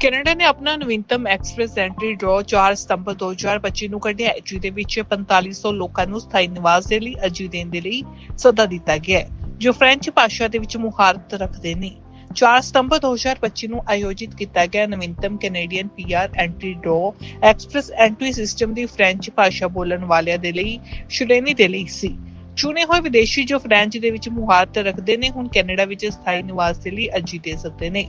Canada ਨੇ ਆਪਣਾ ਨਵੀਨਤਮ ਐਕਸਪ੍ਰੈਸ ਐਂਟਰੀ ਡਰਾਅ 4 ਸਤੰਬਰ 2025 ਨੂੰ ਕੱਢਿਆ। ਹੈ ਜਿਹਦੇ ਵਿੱਚ 4500 ਲੋਕਾਂ ਨੂੰ ਸਥਾਈ ਨਿਵਾਸ ਦੇ ਲਈ, ਅਰਜ਼ੀ ਦੇਣ ਦੇ ਲਈ ਸੱਦਾ ਦਿੱਤਾ ਗਿਆ ਹੈ, ਜੋ ਫ੍ਰੈਂਚ ਭਾਸ਼ਾ ਦੇ ਵਿੱਚ ਮੁਹਾਰਤ ਰੱਖਦੇ ਨੇ। 4 ਸਤੰਬਰ 2025 ਨੂੰ ਆਯੋਜਿਤ ਕੀਤਾ ਗਿਆ ਨਵੀਨਤਮ Canadian PR entry draw express entry system ਦੀ ਫ੍ਰੈਂਚ ਭਾਸ਼ਾ ਬੋਲਣ ਵਾਲਿਆਂ ਦੇ ਲਈ ਸ਼੍ਰੇਣੀ ਦੇ ਲਈ ਸੀ। ਚੁਣੇ ਹੋਏ ਵਿਦੇਸ਼ੀ ਜੋ ਫ੍ਰੈਂਚ ਦੇ ਵਿੱਚ ਮੁਹਾਰਤ ਰੱਖਦੇ ਨੇ, ਹੁਣ ਕੈਨੇਡਾ ਵਿੱਚ ਸਥਾਈ ਨਿਵਾਸ ਦੇ ਲਈ ਅਰਜ਼ੀ ਦੇ ਸਕਦੇ ਨੇ।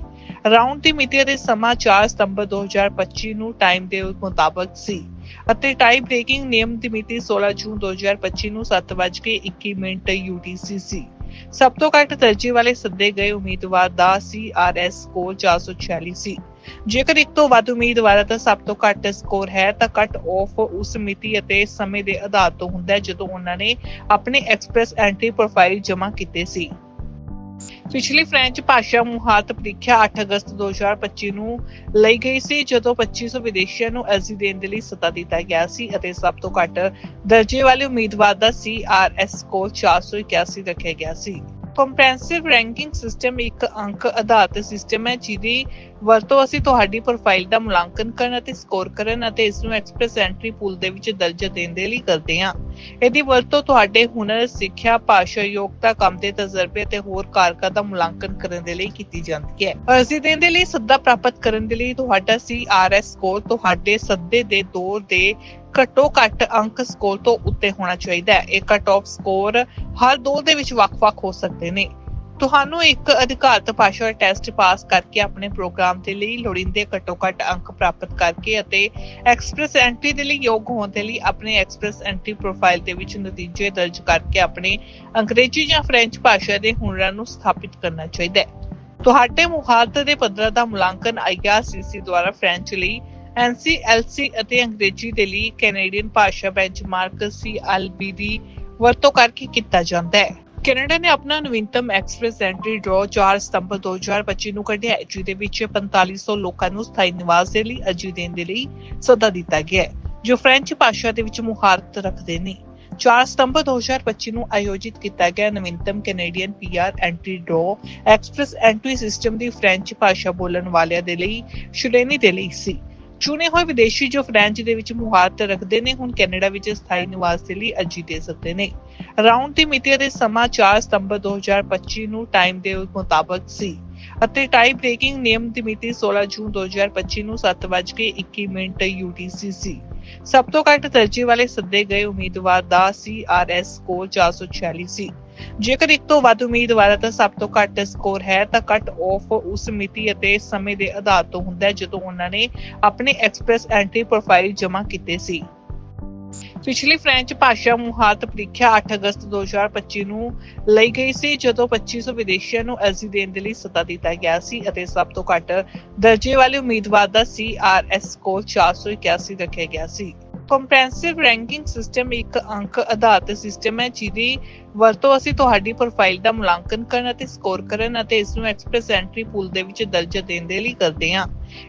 ਰਾਉਂਡ ਦੀ ਮਿਤੀ ਅਤੇ ਸਮਾਂ 4 ਸਤੰਬਰ 2025 ਨੂੰ ਟਾਈਮ ਦੇ ਮੁਤਾਬਕ ਸੀ। ਅਤੇ ਟਾਈ ਬ੍ਰੇਕਿੰਗ ਨਿਯਮ ਦੀ ਮਿਤੀ 16 ਜੂਨ 2025 ਨੂੰ 7:21 ਮਿੰਟ UTC ਸੀ। ਸਭ ਤੋਂ ਘੱਟ ਤਰਜੀਹ ਵਾਲੇ ਸੱਦੇ ਗਏ ਉਮੀਦਵਾਰ ਦਾ CRS ਸਕੋਰ 446 ਸੀ। ਜੇਕਰ ਇੱਕ ਤੋਂ ਵੱਧ ਉਮੀਦਵਾਰਾਂ ਦਾ ਸਭ ਤੋਂ ਘੱਟ ਸਕੋਰ ਹੈ, ਤਾਂ ਕੱਟ ਆਫ ਉਸ ਮਿਤੀ ਅਤੇ ਸਮੇਂ ਦੇ ਆਧਾਰ ਤੋਂ ਹੁੰਦਾ ਹੈ, ਜਦੋਂ ਉਹਨਾਂ ਨੇ ਆਪਣੇ ਐਕਸਪ੍ਰੈਸ ਐਂਟਰੀ ਪ੍ਰੋਫਾਈਲ ਜਮ੍ਹਾਂ ਕੀਤੇ ਸੀ। ਪਿਛਲੀ ਫ੍ਰੈਂਚ ਭਾਸ਼ਾ ਮੁਹਾਰਤ ਪ੍ਰੀਖਿਆ 8 ਅਗਸਤ 2025 ਨੂੰ ਲਈ ਗਈ ਸੀ, ਜਦੋਂ 2500 ਵਿਦੇਸ਼ੀਆਂ ਨੂੰ ਅਰਜ਼ੀ ਦੇਣ ਦੇ ਲਈ ਸੱਦਾ ਦਿੱਤਾ ਗਿਆ ਸੀ ਅਤੇ ਸਭ ਤੋਂ ਘੱਟ ਦਰਜੇ ਵਾਲੇ ਉਮੀਦਵਾਰ ਦਾ CRS ਸਕੋਰ 481 ਰੱਖਿਆ ਗਿਆ ਸੀ। ਕੰਪ੍ਰੈਹੈਂਸਿਵ ਰੈਂਕਿੰਗ ਸਿਸਟਮ ਇੱਕ ਅੰਕ ਆਧਾਰਿਤ ਸਿਸਟਮ ਹੈ, ਜਿਹਦੀ ਵਰਤੋਂ ਅਸੀਂ ਤੁਹਾਡੀ ਪ੍ਰੋਫਾਈਲ ਦਾ ਮੁਲਾਂਕਣ ਕਰਨ ਅਤੇ ਸਕੋਰ ਕਰਨ ਅਤੇ ਇਸ ਨੂੰ ਐਕਸਪ੍ਰੈਸ ਐਂਟਰੀ ਪੂਲ ਦੇ ਵਿੱਚ ਦਰਜਾ ਦੇਣ ਦੇ ਲਈ ਕਰਦੇ ਹਾਂ। ਇਹਦੀ ਵਰਤੋਂ ਤੁਹਾਡੇ ਹੁਨਰ, ਸਿੱਖਿਆ, ਭਾਸ਼ਾ ਯੋਗਤਾ, ਕੰਮ ਦੇ ਤਜਰਬੇ ਤੇ ਹੋਰ ਕਾਰਕਾਂ ਦਾ ਮੁਲਾਂਕਣ ਕਰਨ ਦੇ ਲਈ ਕੀਤੀ ਜਾਂਦੀ ਹੈ। ਅਰਜ਼ੀ ਦੇਣ ਦੇ ਲਈ ਸੱਦਾ ਪ੍ਰਾਪਤ ਕਰਨ ਦੇ ਲਈ ਤੁਹਾਡਾ CRS ਸਕੋਰ ਤੁਹਾਡੇ ਸੱਦੇ ਦੇ ਦੌਰ ਦੇ ਘੱਟੋ ਘੱਟ ਅੰਕ ਸਕੋਰ ਤੋਂ ਉੱਤੇ ਹੋਣਾ ਚਾਹੀਦਾ ਹੈ। ਇਹ ਕੱਟ ਆਫ ਸਕੋਰ ਹਰ ਦੌਰ ਦੇ ਵਿੱਚ ਵੱਖ-ਵੱਖ ਹੋ ਸਕਦੇ ਨੇ। ਤੁਹਾਨੂੰ ਇੱਕ ਅਧਿਕਾਰਤ ਭਾਸ਼ਾ ਟੈਸਟ ਪਾਸ ਕਰਕੇ ਆਪਣੇ ਪ੍ਰੋਗਰਾਮ ਦੇ ਲਈ ਲੋੜੀਂਦੇ ਘੱਟੋ ਘੱਟ ਅੰਕ ਪ੍ਰਾਪਤ ਕਰਕੇ ਅਤੇ ਐਕਸਪ੍ਰੈਸ ਐਂਟਰੀ ਦੇ ਲਈ ਯੋਗ ਹੋਣ ਦੇ ਲਈ ਆਪਣੇ ਐਕਸਪ੍ਰੈਸ ਐਂਟਰੀ ਪ੍ਰੋਫਾਈਲ ਦੇ ਵਿੱਚ ਨਤੀਜੇ ਦਰਜ ਕਰਕੇ ਆਪਣੇ ਅੰਗਰੇਜ਼ੀ ਜਾਂ ਫ੍ਰੈਂਚ ਭਾਸ਼ਾ ਦੇ ਹੁਨਰਾਂ ਨੂੰ ਸਥਾਪਿਤ ਕਰਨਾ ਚਾਹੀਦਾ ਹੈ। ਤੁਹਾਡੇ ਮੁਹਾਰਤ ਦੇ ਪੱਧਰਾਂ ਦਾ ਮੁਲਾਂਕਣ IRCC ਦੁਆਰਾ ਫ੍ਰੈਂਚ ਲਈ NCLC ਅਤੇ ਅੰਗਰੇਜ਼ੀ ਦੇ ਲਈ ਕੈਨੇਡੀਅਨ ਭਾਸ਼ਾ ਬੈਂਚਮਾਰਕ CLB ਦੀ ਵਰਤੋਂ ਕਰਕੇ ਕੀਤਾ ਜਾਂਦਾ ਹੈ। ਕੈਨੇਡਾ ਨੇ ਆਪਣਾ ਨਵੀਨਤਮ ਐਕਸਪ੍ਰੈਸ ਐਂਟਰੀ ਡਰਾਅ 4 ਸਤੰਬਰ 2025 ਨੂੰ ਕੱਢਿਆ ਹੈ ਜਿਹਦੇ ਵਿੱਚ 4500 ਲੋਕਾਂ ਨੂੰ ਸਥਾਈ ਨਿਵਾਸ ਦੇ ਲਈ ਅਰਜ਼ੀ ਦੇਣ ਦੇ ਲਈ ਸੱਦਾ ਦਿੱਤਾ ਗਿਆ ਹੈ, ਜੋ ਫ੍ਰੈਂਚ ਭਾਸ਼ਾ ਦੇ ਵਿੱਚ ਮੁਹਾਰਤ ਰੱਖਦੇ ਨੇ। 4 ਸਤੰਬਰ 2025 ਨੂੰ ਆਯੋਜਿਤ ਕੀਤਾ ਗਿਆ ਨਵੀਨਤਮ Canadian PR entry draw, express entry system ਦੀ ਫ੍ਰੈਂਚ ਭਾਸ਼ਾ ਬੋਲਣ ਵਾਲਿਆਂ ਦੇ ਲਈ ਸ਼੍ਰੇਣੀ ਦੇ ਲਈ ਸੀ। ਚੁਣੇ ਹੋਏ ਵਿਦੇਸ਼ੀ ਜੋ ਫ੍ਰੈਂਚ ਦੇ ਵਿੱਚ ਮੁਹਾਰਤ ਰੱਖਦੇ ਨੇ, ਹੁਣ ਕੈਨੇਡਾ ਵਿੱਚ ਸਥਾਈ ਨਿਵਾਸ ਦੇ ਲਈ ਅਰਜ਼ੀ ਦੇ ਸਕਦੇ ਨੇ। ਰਾਉਂਡ ਦੀ ਮਿਤੀ ਅਤੇ ਸਮਾਂ 4 ਸਤੰਬਰ 2025 ਨੂੰ ਟਾਈਮ ਦੇ ਮੁਤਾਬਕ ਸੀ ਅਤੇ ਟਾਈ ਬ੍ਰੇਕਿੰਗ ਨਿਯਮ ਦੀ ਮਿਤੀ 16 ਜੂਨ 2025 ਨੂੰ 7:21 ਮਿੰਟ UTC ਸੀ। ਸਭ ਤੋਂ ਘੱਟ ਤਰਜੀਹ ਵਾਲੇ ਸੱਦੇ ਗਏ ਉਮੀਦਵਾਰ ਦਾ CRS ਸਕੋਰ 446 ਸੀ। ਜੇਕਰ ਇੱਕ ਤੋਂ ਵੱਧ ਉਮੀਦਵਾਰਾਂ ਦਾ ਸਭ ਤੋਂ ਘੱਟ ਸਕੋਰ ਹੈ, ਤਾਂ ਕੱਟ ਆਫ ਉਸ ਮਿਤੀ ਅਤੇ ਸਮੇਂ ਦੇ ਆਧਾਰ ਤੋਂ ਹੁੰਦਾ ਹੈ, ਜਦੋਂ ਉਹਨਾਂ ਨੇ ਆਪਣੇ ਐਕਸਪ੍ਰੈਸ ਐਂਟਰੀ ਪ੍ਰੋਫਾਈਲ ਜਮ੍ਹਾਂ ਕੀਤੇ ਸੀ। ਪਿਛਲੀ ਫ੍ਰੈਂਚ ਭਾਸ਼ਾ ਮੁਹਾਰਤ ਪ੍ਰੀਖਿਆ 8 ਅਗਸਤ 2025 ਨੂੰ ਲਈ ਗਈ ਸੀ, ਜਦੋਂ 2500 ਵਿਦੇਸ਼ੀਆਂ ਨੂੰ ਅਰਜ਼ੀ ਦੇਣ ਦੇ ਲਈ ਸੱਦਾ ਦਿੱਤਾ ਗਿਆ ਸੀ ਅਤੇ ਸਭ ਤੋਂ ਘੱਟ ਦਰਜੇ ਵਾਲੇ ਉਮੀਦਵਾਰ ਦਾ CRS ਸਕੋਰ 481 ਰੱਖਿਆ ਗਿਆ ਸੀ। ਕੰਪ੍ਰੈਹੈਂਸਿਵ ਰੈਂਕਿੰਗ ਸਿਸਟਮ ਇੱਕ ਅੰਕ ਆਧਾਰਿਤ ਸਿਸਟਮ ਹੈ, ਜਿਹਦੀ ਵਰਤੋਂ ਅਸੀਂ ਤੁਹਾਡੀ ਪ੍ਰੋਫਾਈਲ ਦਾ ਮੁਲਾਂਕਣ ਕਰਨ ਅਤੇ ਸਕੋਰ ਕਰਨ ਅਤੇ ਇਸ ਨੂੰ ਐਕਸਪ੍ਰੈਸ ਐਂਟਰੀ ਪੂਲ ਦੇ ਵਿੱਚ ਦਰਜਾ ਦੇਣ ਦੇ ਲਈ ਕਰਦੇ ਹਾਂ।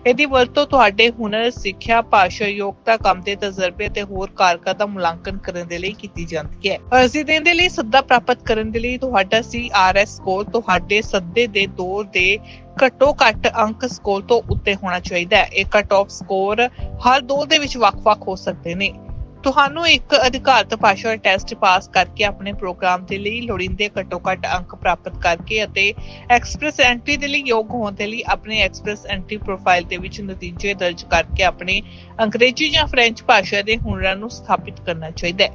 ਇਹਦੀ ਵਰਤੋਂ ਤੁਹਾਡੇ ਹੁਨਰ, ਸਿੱਖਿਆ, ਭਾਸ਼ਾ, ਯੋਗਤਾ, ਕੰਮ ਦੇ ਤਜਰਬੇ ਤੇ ਹੋਰ ਕਾਰਕਾਂ ਦਾ ਮੁਲਾਂਕਣ ਕਰਨ ਦੇ ਲਈ ਕੀਤੀ ਜਾਂਦੀ ਹੈ। ਅਰਜ਼ੀ ਦੇਣ ਦੇ ਲਈ ਸੱਦਾ ਪ੍ਰਾਪਤ ਕਰਨ ਦੇ ਲਈ ਤੁਹਾਡਾ CRS ਸਕੋਰ ਤੁਹਾਡੇ ਸੱਦੇ ਦੇ ਦੌਰ ਦੇ ਘੱਟੋ ਘੱਟ ਅੰਕ ਸਕੋਰ ਤੋਂ ਉੱਤੇ ਹੋਣਾ ਚਾਹੀਦਾ ਹੈ। ਇਹ ਕੱਟ ਆਫ ਸਕੋਰ ਹਰ ਦੌਰ ਦੇ ਵਿੱਚ ਵੱਖ-ਵੱਖ ਹੋ ਸਕਦੇ ਨੇ। ਤੁਹਾਨੂੰ ਇੱਕ ਅਧਿਕਾਰਤ ਭਾਸ਼ਾ ਟੈਸਟ ਪਾਸ ਕਰਕੇ ਆਪਣੇ ਪ੍ਰੋਗਰਾਮ ਦੇ ਲਈ ਲੋੜੀਂਦੇ ਘੱਟੋ ਘੱਟ ਅੰਕ ਪ੍ਰਾਪਤ ਕਰਕੇ ਅਤੇ ਐਕਸਪ੍ਰੈਸ ਐਂਟਰੀ ਦੇ ਲਈ ਯੋਗ ਹੋਣ ਦੇ ਲਈ ਆਪਣੇ ਐਕਸਪ੍ਰੈਸ ਐਂਟਰੀ ਪ੍ਰੋਫਾਈਲ ਦੇ ਵਿੱਚ ਨਤੀਜੇ ਦਰਜ ਕਰਕੇ ਆਪਣੇ ਅੰਗਰੇਜ਼ੀ ਜਾਂ ਫ੍ਰੈਂਚ ਭਾਸ਼ਾ ਦੇ ਹੁਨਰਾਂ ਨੂੰ ਸਥਾਪਿਤ ਕਰਨਾ ਚਾਹੀਦਾ ਹੈ।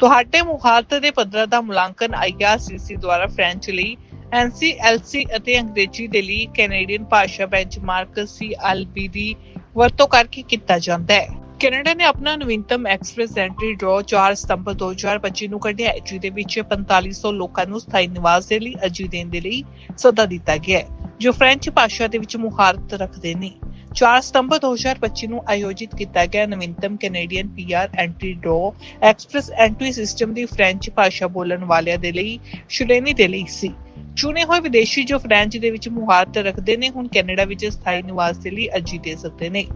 ਤੁਹਾਡੇ ਮੁਹਾਰਤ ਦੇ ਪੱਧਰਾਂ ਦਾ ਮੁਲਾਂਕਣ IRCC ਦੁਆਰਾ ਫ੍ਰੈਂਚ ਲਈ NCLC ਅਤੇ ਅੰਗਰੇਜ਼ੀ ਦੇ ਲਈ ਕੈਨੇਡੀਅਨ ਭਾਸ਼ਾ ਬੈਂਚਮਾਰਕ CLB ਦੀ ਵਰਤੋਂ ਕਰਕੇ ਕੀਤਾ ਜਾਂਦਾ ਹੈ। ਕੈਨੇਡਾ ਨੇ ਆਪਣਾ ਨਵੀਨਤਮ ਐਕਸਪ੍ਰੈਸ ਐਂਟਰੀ ਡਰਾਅ 4 ਸਤੰਬਰ 2025 ਨੂੰ ਕੱਢਿਆ ਹੈ, ਜਿਹਦੇ ਵਿੱਚ 4500 ਲੋਕਾਂ ਨੂੰ ਸਥਾਈ ਨਿਵਾਸ ਦੇ ਲਈ ਅਰਜ਼ੀ ਦੇਣ ਦੇ ਲਈ ਸੱਦਾ ਦਿੱਤਾ ਗਿਆ ਹੈ, ਜੋ ਫ੍ਰੈਂਚ ਭਾਸ਼ਾ ਦੇ ਵਿੱਚ ਮੁਹਾਰਤ ਰੱਖਦੇ ਨੇ। 4 ਸਤੰਬਰ 2025 ਨੂੰ ਆਯੋਜਿਤ ਕੀਤਾ ਗਿਆ ਨਵੀਨਤਮ Canadian PR entry draw express entry system ਦੀ ਫ੍ਰੈਂਚ ਭਾਸ਼ਾ ਬੋਲਣ ਵਾਲਿਆਂ ਦੇ ਲਈ ਸ਼੍ਰੇਣੀ ਦੇ ਲਈ ਸੀ। ਚੁਣੇ ਹੋਏ ਵਿਦੇਸ਼ੀ ਜੋ ਫ੍ਰੈਂਚ ਦੇ ਵਿੱਚ ਮੁਹਾਰਤ ਰੱਖਦੇ ਨੇ, ਹੁਣ ਕੈਨੇਡਾ ਵਿੱਚ ਸਥਾਈ ਨਿਵਾਸ ਦੇ ਲਈ ਅਰਜ਼ੀ ਦੇ ਸਕਦੇ ਨੇ।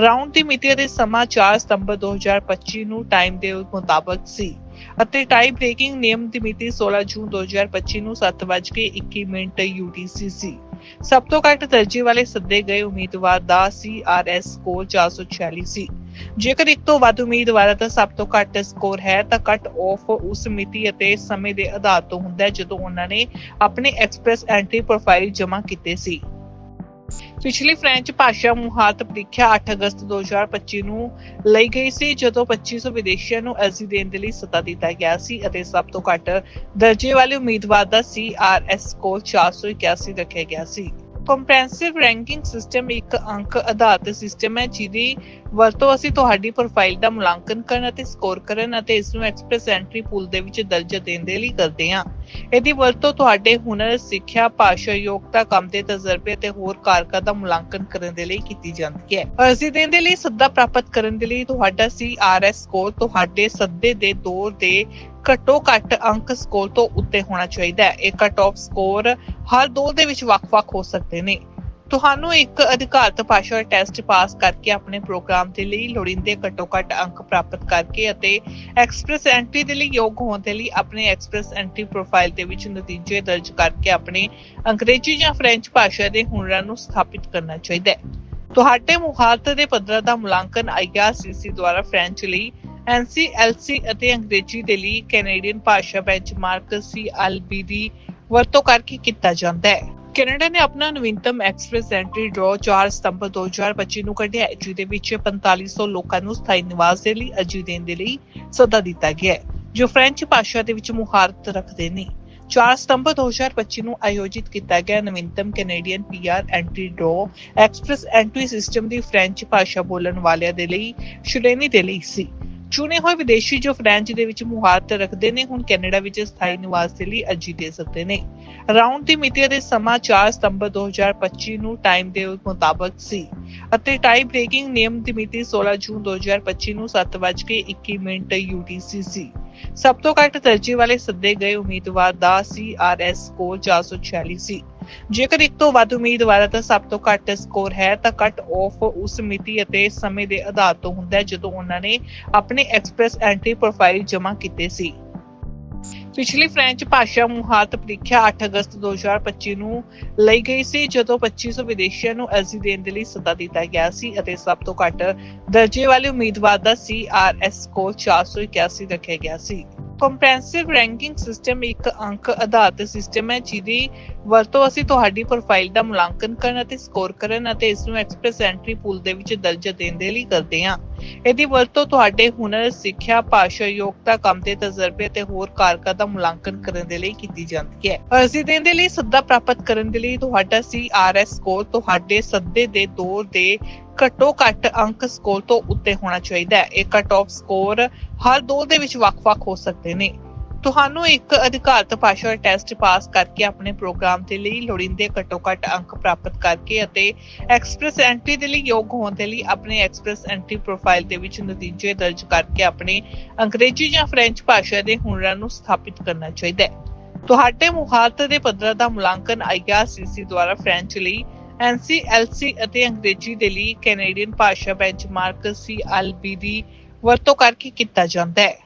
ਰਾਉਂਡ ਦੀ ਮਿਤੀ ਅਤੇ ਸਮਾਂ 4 ਸਤੰਬਰ 2025 ਨੂੰ ਟਾਈਮ ਦੇ ਮੁਤਾਬਕ ਸੀ। ਅਤੇ ਟਾਈ ਬ੍ਰੇਕਿੰਗ ਨਿਯਮ ਦੀ ਮਿਤੀ 16 ਜੂਨ 2025 ਨੂੰ 7:21 ਮਿੰਟ UTC ਸੀ। ਸਭ ਤੋਂ ਘੱਟ ਤਰਜੀਹ ਵਾਲੇ ਸੱਦੇ ਗਏ ਉਮੀਦਵਾਰ ਦਾ CRS ਸਕੋਰ 446 ਸੀ। ਜੇਕਰ ਇੱਕ ਤੋਂ ਵੱਧ ਉਮੀਦਵਾਰਾਂ ਦਾ ਸਭ ਤੋਂ ਘੱਟ ਸਕੋਰ ਹੈ, ਤਾਂ ਕੱਟ ਆਫ ਉਸ ਮਿਤੀ ਅਤੇ ਸਮੇਂ ਦੇ ਆਧਾਰ ਤੋਂ ਹੁੰਦਾ ਹੈ ਜਦੋਂ ਉਹਨਾਂ ਨੇ ਆਪਣੇ ਐਕਸਪ੍ਰੈਸ ਐਂਟਰੀ ਪ੍ਰੋਫਾਈਲ ਜਮ੍ਹਾਂ ਕੀਤੇ ਸੀ। ਪਿਛਲੀ ਫ੍ਰੈਂਚ ਭਾਸ਼ਾ ਮੁਹਾਰਤ ਪ੍ਰੀਖਿਆ 8 ਅਗਸਤ 2025 ਨੂੰ ਲਈ ਗਈ ਸੀ, ਜਦੋਂ 2500 ਵਿਦੇਸ਼ੀਆਂ ਨੂੰ ਅਰਜ਼ੀ ਦੇਣ ਦੇ ਲਈ ਸੱਦਾ ਦਿੱਤਾ ਗਿਆ ਸੀ ਅਤੇ ਸਭ ਤੋਂ ਘੱਟ ਦਰਜੇ ਵਾਲੇ ਉਮੀਦਵਾਰ ਦਾ CRS ਸਕੋਰ 481 ਰੱਖਿਆ ਗਿਆ ਸੀ। ਕੰਪ੍ਰੈਂਸਿਵ ਰੈਂਕਿੰਗ ਸਿਸਟਮ ਇੱਕ ਅੰਕ ਆਧਾਰਿਤ ਸਿਸਟਮ ਹੈ, ਜਿਹਦੀ ਵਰਤੋਂ ਅਸੀਂ ਤੁਹਾਡੀ ਪ੍ਰੋਫਾਈਲ ਦਾ ਮੁਲਾਂਕਣ ਕਰਨ ਅਤੇ ਸਕੋਰ ਕਰਨ ਅਤੇ ਇਸ ਨੂੰ ਐਕਸਪ੍ਰੈਸ ਐਂਟਰੀ ਪੂਲ ਦੇ ਵਿੱਚ ਦਰਜਾ ਦੇਣ ਦੇ ਲਈ ਕਰਦੇ ਹਾਂ। ਇਹਦੀ ਵਰਤੋਂ ਤੁਹਾਡੇ ਹੁਨਰ, ਸਿੱਖਿਆ, ਭਾਸ਼ਾ, ਯੋਗਤਾ, ਕੰਮ ਦੇ ਤਜਰਬੇ ਅਤੇ ਹੋਰ ਕਾਰਕਾਂ ਦਾ ਮੁਲਾਂਕਣ ਕਰਨ ਦੇ ਲਈ ਕੀਤੀ ਜਾਂਦੀ ਹੈ। ਅਰਜ਼ੀ ਦੇਣ ਦੇ ਲਈ ਸੱਦਾ ਪ੍ਰਾਪਤ ਕਰਨ ਦੇ ਲਈ ਤੁਹਾਡਾ CRS ਸਕੋਰ ਤੁਹਾਡੇ ਸੱਦੇ ਦੇ ਦੌਰ ਦੇ ਘੱਟੋ ਘੱਟ ਅੰਕ ਸਕੋਰ ਤੋਂ ਉੱਤੇ ਹੋਣਾ ਚਾਹੀਦਾ ਹੈ। ਇਹ ਕੱਟ ਆਫ ਸਕੋਰ ਹਰ ਦੋ ਦੇ ਵਿੱਚ ਵੱਖ-ਵੱਖ ਹੋ ਸਕਦੇ ਨੇ। ਤੁਹਾਨੂੰ ਇੱਕ ਅਧਿਕਾਰਤ ਭਾਸ਼ਾ ਟੈਸਟ ਪਾਸ ਕਰਕੇ ਆਪਣੇ ਪ੍ਰੋਗਰਾਮ ਦੇ ਲਈ ਲੋੜੀਂਦੇ ਘੱਟੋ ਘੱਟ ਅੰਕ ਪ੍ਰਾਪਤ ਕਰਕੇ ਅਤੇ ਐਕਸਪ੍ਰੈਸ ਐਂਟਰੀ ਦੇ ਲਈ ਯੋਗ ਹੋਣ ਦੇ ਲਈ ਆਪਣੇ ਐਕਸਪ੍ਰੈਸ ਐਂਟਰੀ ਪ੍ਰੋਫਾਈਲ ਦੇ ਵਿੱਚ ਨਤੀਜੇ ਦਰਜ ਕਰਕੇ ਆਪਣੇ ਅੰਗਰੇਜ਼ੀ ਜਾਂ ਫ੍ਰੈਂਚ ਭਾਸ਼ਾ ਦੇ ਹੁਨਰਾਂ ਨੂੰ ਸਥਾਪਿਤ ਕਰਨਾ ਚਾਹੀਦਾ ਹੈ। ਤੁਹਾਡੇ ਮੁਹਾਰਤ ਦੇ ਪੱਧਰ ਦਾ ਮੁਲਾਂਕਨ ਆਈਆਰਸੀਸੀ ਦੁਆਰਾ ਫ੍ਰੈਂਚ ਲਈ NCLC ਅਤੇ ਅੰਗਰੇਜ਼ੀ ਦੇ ਲਈ ਕੈਨੇਡੀਅਨ ਭਾਸ਼ਾ ਬੈਂਚਮਾਰਕ CLB ਦੀ ਵਰਤੋਂ ਕਰਕੇ ਕੀਤਾ ਜਾਂਦਾ ਹੈ। ਕੈਨੇਡਾ ਨੇ ਆਪਣਾ ਨਵੀਨਤਮ ਐਕਸਪ੍ਰੈਸ ਐਂਟਰੀ ਡਰਾ 4 ਸਤੰਬਰ 2025 ਨੂੰ ਕੱਢਿਆ ਜਿਹਦੇ ਵਿੱਚ 4500 ਲੋਕਾਂ ਨੂੰ ਸਥਾਈ ਨਿਵਾਸ ਦੇ ਲਈ ਅਰਜ਼ੀ ਦੇਣ ਦੇ ਲਈ ਸੱਦਾ ਦਿੱਤਾ ਗਿਆ ਜੋ ਫ੍ਰੈਂਚ ਭਾਸ਼ਾ ਦੇ ਵਿੱਚ ਮੁਹਾਰਤ ਰੱਖਦੇ ਨੇ। 4 ਸਤੰਬਰ 2025 ਨੂੰ ਆਯੋਜਿਤ ਕੀਤਾ ਗਿਆ ਨਵੀਨਤਮ Canadian PR entry draw express entry system ਦੀ ਫ੍ਰੈਂਚ ਭਾਸ਼ਾ ਬੋਲਣ ਵਾਲਿਆਂ ਦੇ ਲਈ ਸ਼੍ਰੇਣੀ ਦੇ ਲਈ ਸੀ। ਚੁਣੇ ਹੋਏ ਵਿਦੇਸ਼ੀ ਜੋ ਫ੍ਰੈਂਚ ਦੇ ਵਿੱਚ ਮੁਹਾਰਤ ਰੱਖਦੇ ਨੇ, ਹੁਣ ਕੈਨੇਡਾ ਵਿੱਚ ਸਥਾਈ ਨਿਵਾਸ ਦੇ ਲਈ ਅਰਜ਼ੀ ਦੇ ਸਕਦੇ ਨੇ। ਰਾਉਂਡ ਦੀ ਮਿਤੀ ਅਤੇ ਸਮਾਂ 4 ਸਤੰਬਰ 2025 ਨੂੰ ਟਾਈਮ ਦੇ ਮੁਤਾਬਕ ਸੀ ਅਤੇ ਟਾਈ ਬ੍ਰੇਕਿੰਗ ਨਿਯਮ ਦੀ ਮਿਤੀ 16 ਜੂਨ 2025 ਨੂੰ 7:21 ਮਿੰਟ UTC ਸੀ। ਸਭ ਤੋਂ ਘੱਟ ਤਰਜੀਹ ਵਾਲੇ ਸੱਦੇ ਗਏ ਉਮੀਦਵਾਰ ਦਾ CRS ਸਕੋਰ 446 ਸੀ। ਜੇਕਰ ਇੱਕ ਤੋਂ ਵੱਧ ਉਮੀਦਵਾਰਾਂ ਦਾ ਸਭ ਤੋਂ ਘੱਟ ਸਕੋਰ ਹੈ, ਤਾਂ ਕੱਟ ਆਫ ਉਸ ਮਿਤੀ ਅਤੇ ਸਮੇਂ ਦੇ ਆਧਾਰ ਤੋਂ ਹੁੰਦਾ ਹੈ, ਜਦੋਂ ਉਹਨਾਂ ਨੇ ਆਪਣੇ ਐਕਸਪ੍ਰੈਸ ਐਂਟਰੀ ਪ੍ਰੋਫਾਈਲ ਜਮ੍ਹਾਂ ਕੀਤੇ ਸੀ। ਪਿਛਲੀ ਫ੍ਰੈਂਚ ਭਾਸ਼ਾ ਮੁਹਾਰਤ ਪ੍ਰੀਖਿਆ 8 ਅਗਸਤ 2025 ਨੂੰ ਲਈ ਗਈ ਸੀ, ਜਦੋਂ 2500 ਵਿਦੇਸ਼ੀਆਂ ਨੂੰ ਅਰਜ਼ੀ ਦੇਣ ਦੇ ਲਈ ਸੱਦਾ ਦਿੱਤਾ ਗਿਆ ਸੀ ਅਤੇ ਸਭ ਤੋਂ ਘੱਟ ਦਰਜੇ ਵਾਲੇ ਉਮੀਦਵਾਰ ਦਾ CRS ਸਕੋਰ 481 ਰੱਖਿਆ ਗਿਆ ਸੀ। ਕੰਪ੍ਰੈਂਸਿਵ ਰੈਂਕਿੰਗ ਸਿਸਟਮ ਇੱਕ ਅੰਕ ਆਧਾਰਿਤ ਸਿਸਟਮ ਹੈ, ਜਿਹਦੀ ਵਰਤੋਂ ਅਸੀਂ ਤੁਹਾਡੀ ਪ੍ਰੋਫਾਈਲ ਦਾ ਮੁਲਾਂਕਣ ਕਰਨ ਅਤੇ ਸਕੋਰ ਕਰਨ ਅਤੇ ਇਸ ਨੂੰ ਐਕਸਪ੍ਰੈਸ ਐਂਟਰੀ ਪੂਲ ਦੇ ਵਿੱਚ ਦਰਜਾ ਦੇਣ ਦੇ ਲਈ ਕਰਦੇ ਹਾਂ। ਇਹਦੀ ਵਰਤੋਂ ਤੁਹਾਡੇ ਹੁਨਰ, ਸਿੱਖਿਆ, ਭਾਸ਼ਾ, ਯੋਗਤਾ, ਕੰਮ ਦੇ ਤਜਰਬੇ ਅਤੇ ਹੋਰ ਕਾਰਕਾਂ ਦਾ ਮੁਲਾਂਕਣ ਕਰਨ ਦੇ ਲਈ ਕੀਤੀ ਜਾਂਦੀ ਹੈ। ਅਰਜ਼ੀ ਦੇਣ ਦੇ ਲਈ ਸੱਦਾ ਪ੍ਰਾਪਤ ਕਰਨ ਦੇ ਲਈ ਤੁਹਾਡਾ CRS ਸਕੋਰ ਤੁਹਾਡੇ ਸੱਦੇ ਦੇ ਦੌਰ ਦੇ ਘੱਟੋ ਘੱਟ ਅੰਕ ਸਕੋਰ ਤੋਂ ਉੱਤੇ ਹੋਣਾ ਚਾਹੀਦਾ ਹੈ। ਇਹ ਕੱਟ ਆਫ ਸਕੋਰ ਹਰ ਦੋ ਦੇ ਵਿੱਚ ਵੱਖ-ਵੱਖ ਹੋ ਸਕਦੇ ਨੇ। ਤੁਹਾਨੂੰ ਇੱਕ ਅਧਿਕਾਰਤ ਭਾਸ਼ਾ ਟੈਸਟ ਪਾਸ ਕਰਕੇ ਆਪਣੇ ਪ੍ਰੋਗਰਾਮ ਦੇ ਲਈ ਲੋੜੀਂਦੇ ਘੱਟੋ ਘੱਟ ਅੰਕ ਪ੍ਰਾਪਤ ਕਰਕੇ ਅਤੇ ਐਕਸਪ੍ਰੈਸ ਐਂਟਰੀ ਦੇ ਲਈ ਯੋਗ ਹੋਣ ਦੇ ਲਈ ਆਪਣੇ ਐਕਸਪ੍ਰੈਸ ਐਂਟਰੀ ਪ੍ਰੋਫਾਈਲ ਦੇ ਵਿੱਚ ਨਤੀਜੇ ਦਰਜ ਕਰਕੇ ਆਪਣੇ ਅੰਗਰੇਜ਼ੀ ਜਾਂ ਫ੍ਰੈਂਚ ਭਾਸ਼ਾ ਦੇ ਹੁਨਰਾਂ ਨੂੰ ਸਥਾਪਿਤ ਕਰਨਾ ਚਾਹੀਦਾ ਹੈ। ਤੁਹਾਡੇ ਮੁਹਾਰਤ ਦੇ ਪੱਧਰਾਂ ਦਾ ਮੁਲਾਂਕਣ ਆਈਆਰਸੀਸੀ ਦੁਆਰਾ ਫ੍ਰੈਂਚ ਲਈ NCLC ਅਤੇ ਅੰਗਰੇਜ਼ੀ ਦੇ ਲਈ ਕੈਨੇਡੀਅਨ ਭਾਸ਼ਾ ਬੈਂਚਮਾਰਕ CLB ਦੀ ਵਰਤੋਂ ਕਰਕੇ ਕੀਤਾ ਜਾਂਦਾ ਹੈ।